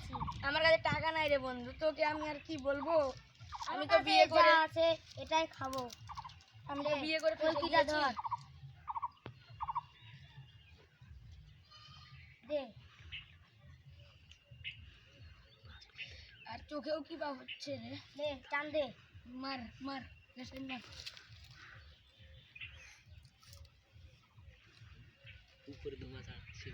পেয়েছি আমার কাছে টাকা নাই রে বন্ধু তোকে আমি আর কি বলব? আমি তো বিয়ে করে আছে এটাই খাব। আমি তো বিয়ে করে কলকিটা ধর। দে। আর চোখেও কি বা হচ্ছে রে? দে টান দে। মার মার গ্যাসের মার। উপরে ধোঁয়া ছাড়ছে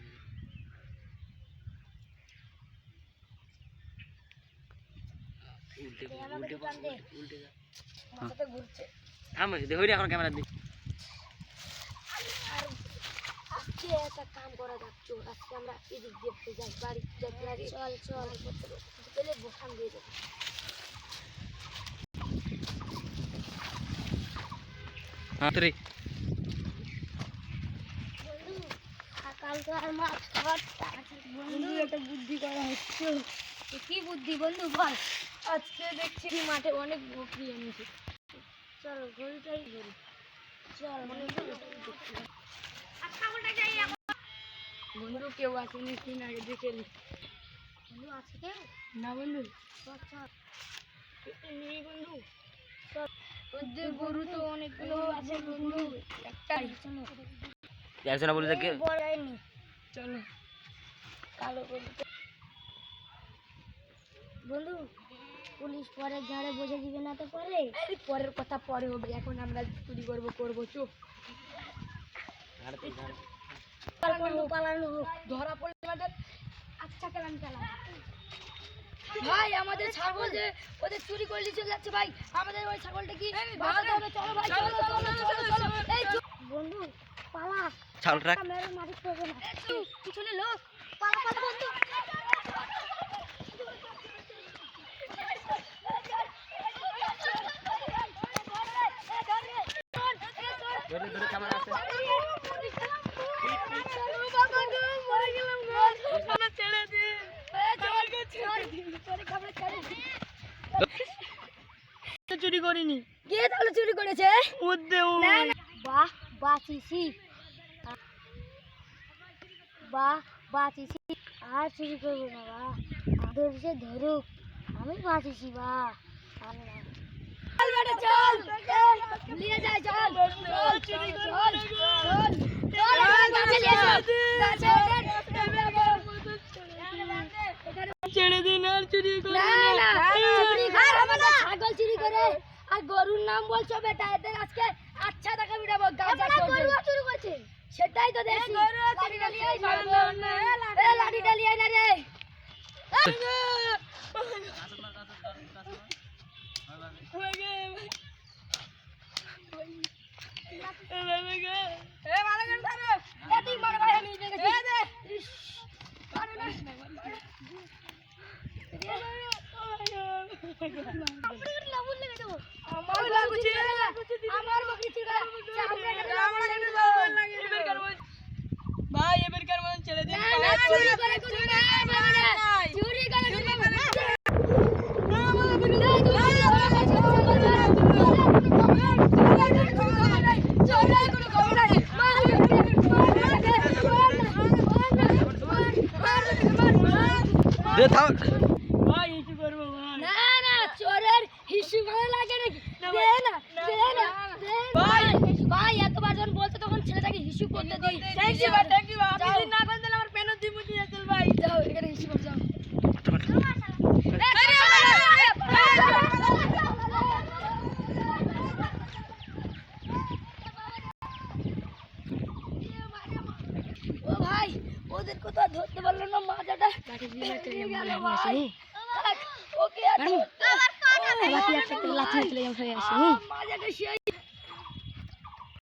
উল্টে উল্টে উল্টে মাথাটা ঘুরছে। আমার দেখো রে এখন ক্যামেরা দিই আজকে একটা কাম করা যাক আজকে আমরা এদিক দিয়ে যাই বাড়ি যেতে চল চল। গেলে বোখান দিয়ে যাব। হাত রে। বন্ধু আর কালকে আর মাছ খাবার বন্ধু একটা বুদ্ধি করা হচ্ছে। কি বুদ্ধি বন্ধু বল। আজকে দেখছি মাঠে অনেক বকরি এনেছে। চল গরুটাই মনে বন্ধু কেউ আসেনি তিন আগে দেখে নি। বন্ধু আছে কেউ? না বন্ধু। নেই বন্ধু। ওদের গরু তো অনেকগুলো আছে বন্ধু একটাই। একজন বলে চলো। কালো গরু বন্ধু পুলিশ পরে ঝাড়ে বসে দিবে না তো পরে? পরের কথা পরে হবে এখন আমরা চুরি করব করব চুপ। পালানো ধরা পড়লে আমাদের আচ্ছা কেলাম কেলাম। ভাই আমাদের ছাগল যে ওদের চুরি করে নিয়ে চলে যাচ্ছে ভাই আমাদের ওই ছাগলটা কি? চলো ভাই চলো চলো চলো চলো এই চুপ। বন্ধু পালা। ছাগল রাখ। মেরে মাটি করবে না। পিছনে লোক। পালা পালা বন্ধু। ধরে আছে। চুরি করিনি। কে তাহলে চুরি করেছে? বাহ বাঁচিছি বাহ বাঁচিছি আর চুরি করব না বা ধরছে ধরুক আমি বাঁচিছি বা চল বেটা চল নিয়ে যাই চল চল চুরি চল চল চল গাছে নিয়ে চল ছেড়ে দিন আর চুরি না না চুরি করে। হবে না ছাগল চুরি করে। আর গরুর নাম বলছো বেটা এদের আজকে আচ্ছা টাকা বিটাবো গাঁজা চুরি করেছে। সেটাই তো দেখছি লাঠি ডালি আই এ লাঠি ডালি আই না। রে। এ তুই মার ভাই আমি দেখেছি ইস, মার না। আপনার লাবুল লেগে দেবো। আমার বকরি চুরি করে, আমার বকরি চুরি করে, সামনে একটা লাবুল লেগে দেবো। ভাই এবারকার মতন ছেড়ে। দে থাক ভাই কিছু করব ভাই না না চোরের হিসু ভালো লাগে নাকি দে না দে না দে না। ভাই। এতবার যখন বলছে তখন ছেলেটাকে হিসু করতে দিই। থ্যাংক ইউ ভাই থ্যাংক ইউ আপনি যদি না করেন তাহলে আমার পেনও দিব দিয়ে চল ভাই যাও এখানে হিসু কর যাও। ও ভাই ওদের কোথাও ধরতে পারল না মাজাটা ধরতে- ও, মাজাটা